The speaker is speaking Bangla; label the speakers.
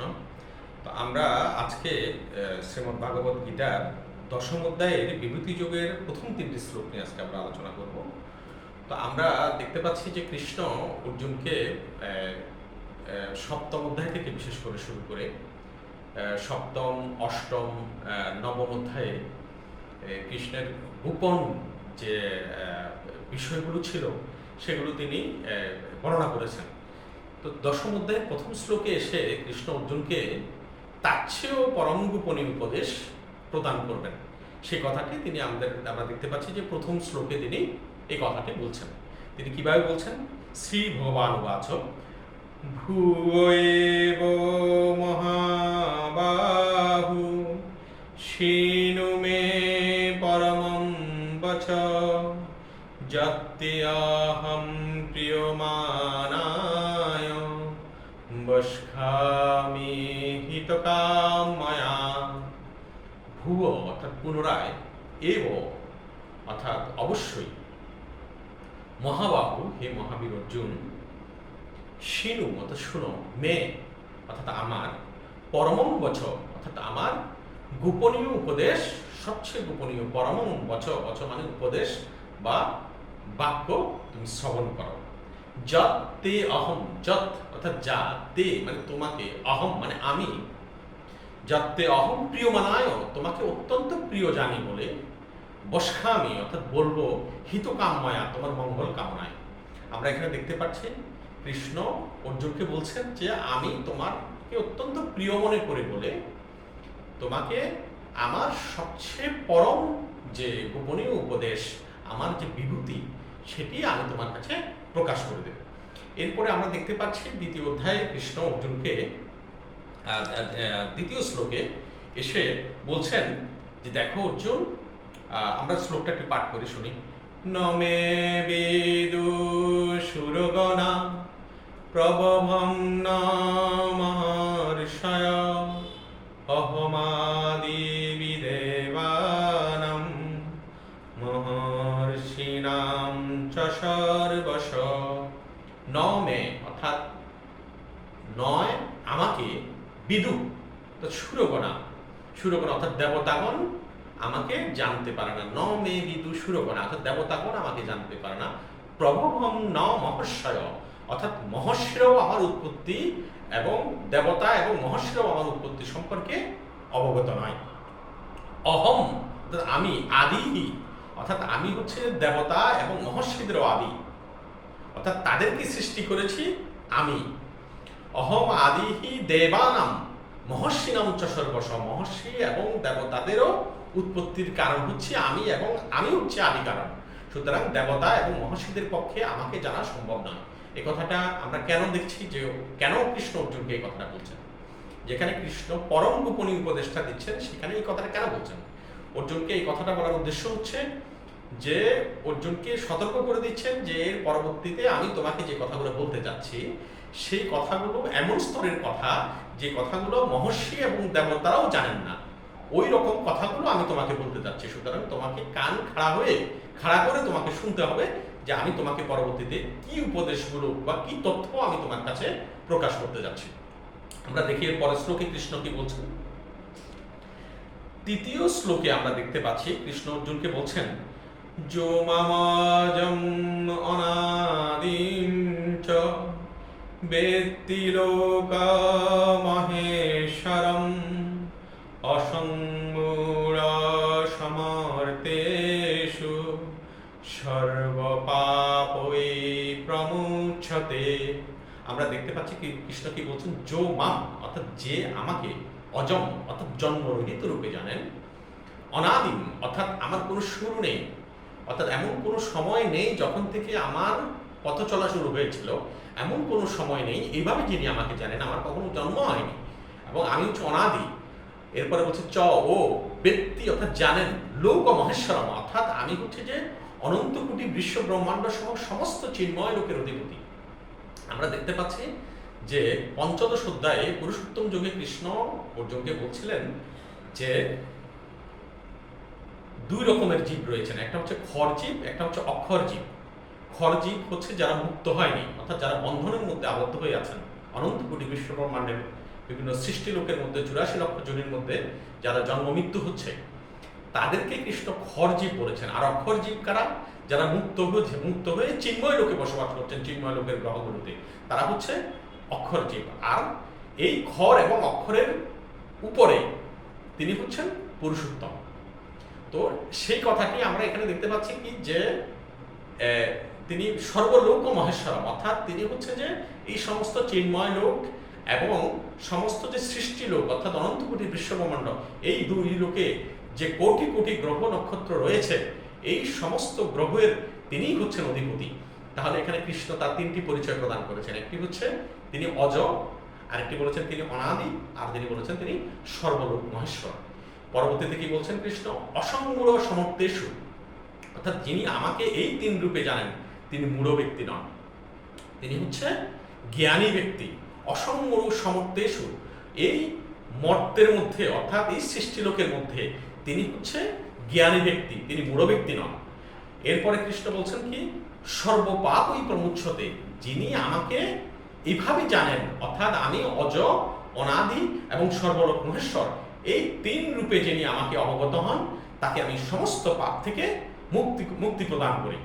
Speaker 1: কৃষ্ণ তো আমরা আজকে শ্রীমদ ভাগবত গীতার দশম অধ্যায়ের বিভূতি যোগের প্রথম তিনটি শ্লোক নিয়ে আজকে আমরা আলোচনা করব। তো আমরা দেখতে পাচ্ছি যে কৃষ্ণ অর্জুনকে সপ্তম অধ্যায় থেকে বিশেষ করে শুরু করে সপ্তম, অষ্টম নবম অধ্যায়ে কৃষ্ণের গোপন যে বিষয়গুলো ছিল, সেগুলো তিনি বর্ণনা করেছেন। তো দশম অধ্যায়ের প্রথম শ্লোকে এসে কৃষ্ণ অর্জুনকে তার চেয়েও পরম গোপনীয় উপদেশ প্রদান করবেন। সেই কথাটি তিনি আমাদের, আমরা দেখতে পাচ্ছি যে প্রথম শ্লোকে তিনি এই কথাটি বলছেন। তিনি কীভাবে বলছেন? শ্রী ভগবান উবাচ ভুয়েব মহাবাহু, শীনু মে পরমম বচ যত্যাহম প্রিয়মানায় বস্খামি হিতকাময়া ভুব অর্থাৎ পুনরায় এব অর্থাৎ অবশ্যই। মহাবাহু হে মহাবীর অর্জুন, শিনু অর্থাৎ শুনো, মে অর্থাৎ আমার পরমম বচ অর্থাৎ আমার গোপনীয় উপদেশ, সবচেয়ে গোপনীয় পরমম বচ বচ মানে উপদেশ বা বাক্য তুমি শ্রবণ করো। যত তে অহম, যত অর্থাৎ যা তে মানে তোমাকে, অহম মানে আমি। যাতে অহম প্রিয় মানায় তোমাকে অত্যন্ত প্রিয় জানি বলে বসখামি অর্থাৎ বলব হিতকাময়া তোমার মঙ্গল কামনায়। আমরা এখানে দেখতে পাচ্ছি, কৃষ্ণ অর্জুনকে বলছেন যে, আমি তোমারকে অত্যন্ত প্রিয় মনে করে বলে তোমাকে আমার সবচেয়ে পরম যে গোপনীয় উপদেশ, আমার যে বিভূতি, সেটি আমি তোমার কাছে প্রকাশ করে দেব। এরপরে আমরা দেখতে পাচ্ছি দ্বিতীয় অধ্যায়ে কৃষ্ণ অর্জুনকে দ্বিতীয় শ্লোকে এসে বলছেন যে, দেখো অর্জুন আমরা শ্লোকটা একটু পাঠ করে শুনি। নমে বেদু সুরগণা, প্রবভং নমহর্ষয় মহর্ষিণাম চ সর্বশ নমে, অর্থাৎ নয় আমাকে বিদু। তো সুরগণা সুরগণা অর্থাৎ দেবতাগণ আমাকে জানতে পারে না। ন মে বিদু সুরগণা, অর্থাৎ দেবতাগণ আমাকে জানতে পারে না। প্রভবম ন মহর্ষয়, অর্থাৎ মহর্ষেরও আমার উৎপত্তি এবং দেবতা এবং মহর্ষেরও আমার উৎপত্তি সম্পর্কে অবগত নয়। অহম আমি আদি অর্থাৎ আমি হচ্ছে দেবতা এবং মহর্ষিদেরও আদি। অর্থাৎ তাদেরকে সৃষ্টি করেছি আমি। অহম আদিহি দেবানাম, মহর্ষি নাম চ সর্বস, মহর্ষি এবং দেবতাদেরও উৎপত্তির কারণ হচ্ছে আমি এবং আমি হচ্ছে আদি কারণ। সুতরাং দেবতা এবং মহর্ষিদের পক্ষে আমাকে জানা সম্ভব নয়। এই কথাটা আমরা কেন দেখছি যে কেন কৃষ্ণ অর্জুনকে এই কথাটা বলছেন? যেখানে কৃষ্ণ পরম গোপনীয় উপদেশটা দিচ্ছেন, সেখানে এই কথাটা কেন বলছেন? অর্জুনকে এই কথাটা বলার উদ্দেশ্য হচ্ছে যে অর্জুনকে সতর্ক করে দিচ্ছেন যে এর পরবর্তীতে আমি তোমাকে যে কথাগুলো বলতে যাচ্ছি, সেই কথাগুলো এমন স্তরের কথা যে কথাগুলো মহর্ষি এবং দেবতারাও জানেন না। ওই রকম কথাগুলো আমি তোমাকে বলতে যাচ্ছি। সুতরাং তোমাকে কান খাড়া হয়ে, খাড়া করে তোমাকে শুনতে হবে যে আমি তোমাকে পরবর্তীতে কি উপদেশগুলো বা কি তথ্য আমি তোমার কাছে প্রকাশ করতে যাচ্ছি। আমরা দেখি এর পরের শ্লোকে কৃষ্ণ কি বলছেন? তৃতীয় শ্লোকে আমরা দেখতে পাচ্ছি কৃষ্ণ অর্জুনকে বলছেন যো মামাজম অনাদিম চ বেত্তি লোকমহেশ্বরম অসংমূঢ় সমর্তেষু সর্বপাপই প্রমুচ্ছতে আমরা দেখতে পাচ্ছি কি কৃষ্ণ কি বলছেন? যো মাম অর্থাৎ যে আমাকে অজম, অর্থাৎ জন্মরহিত রূপে জানেন। অনাদিম, অর্থাৎ আমার কোনো শুরু নেই। অর্থাৎ এমন কোনো সময় নেই যখন থেকে আমার পথ চলা শুরু হয়েছিল। এমন কোনো সময় নেই, এইভাবে যিনি আমাকে জানেন, আমার কখনো জন্ম হয়নি। এবং আমি হচ্ছে অনাদি। এরপরে বলছে চ, ও ব্যক্তি অর্থাৎ জানেন, লোক মহেশ্বরম। অর্থাৎ আমি হচ্ছে যে অনন্ত কোটি বিশ্ব ব্রহ্মাণ্ড সহ সমস্ত চিন্ময় লোকের অধিপতি। আমরা দেখতে পাচ্ছি যে পঞ্চদশ অধ্যায়ে পুরুষোত্তম যুগে কৃষ্ণ অর্জুনকে বলছিলেন যে দুই রকমের জীব রয়েছেন। একটা হচ্ছে খর জীব, একটা হচ্ছে অক্ষর জীব। খর জীব হচ্ছে যারা মুক্ত হয়নি, অর্থাৎ যারা বন্ধনের মধ্যে আবদ্ধ হয়ে আছেন। অনন্ত কোটি বিশ্ব ব্রহ্মাণ্ডের বিভিন্ন সৃষ্টি লোকের মধ্যে, চুরাশি লক্ষ জনের মধ্যে যারা জন্ম মৃত্যু হচ্ছে, তাদেরকে কৃষ্ণ খরজীব বলেছেন। আর অক্ষরজীব কারা? যারা মুক্ত হয়ে মুক্ত হয়ে চিন্ময় লোকে বসবাস করছেন, চিন্ময় লোকের গ্রহগুলোতে। তারা হচ্ছে অক্ষরজীব আর এই খর এবং অক্ষরের উপরে তিনি হচ্ছেন পুরুষোত্তম। তো সেই কথাটি আমরা এখানে দেখতে পাচ্ছি কি যে তিনি সর্বলোক মহেশ্বরম, অর্থাৎ তিনি হচ্ছে যে এই সমস্ত চিন্ময় লোক এবং সমস্ত যে সৃষ্টি লোক, অর্থাৎ অনন্ত কোটি বিশ্বব্রহ্মাণ্ড, এই দুই লোকে যে কোটি কোটি গ্রহ নক্ষত্র রয়েছে, এই সমস্ত গ্রহের তিনিই হচ্ছেন অধিপতি। তাহলে এখানে কৃষ্ণ তার তিনটি পরিচয় প্রদান করেছেন। একটি হচ্ছে তিনি অজ, আরেকটি বলেছেন তিনি অনাদি, আর তিনি বলেছেন তিনি সর্বলোক মহেশ্বর পরবর্তীতে কি বলছেন কৃষ্ণ? অসংমূল সমর্তেশু অর্থাৎ যিনি আমাকে এই তিন রূপে জানেন, তিনি মূঢ় ব্যক্তি নন। তিনি হচ্ছে জ্ঞানী ব্যক্তি অসংমূল সমর্তেশু এই মর্তের মধ্যে, অর্থাৎ এই সৃষ্টিলোকের মধ্যে, তিনি হচ্ছে জ্ঞানী ব্যক্তি, তিনি মূঢ় ব্যক্তি নন। এরপরে কৃষ্ণ বলছেন কি? সর্বপাপ ওই প্রমুচ্ছতে, যিনি আমাকে এইভাবে জানেন, অর্থাৎ আমি অজ, অনাদি এবং সর্বলোক মহেশ্বর এই তিন রূপে যিনি আমাকে অবগত হন, তাকে আমি সমস্ত পাপ থেকে মুক্তি মুক্তি প্রদান করি।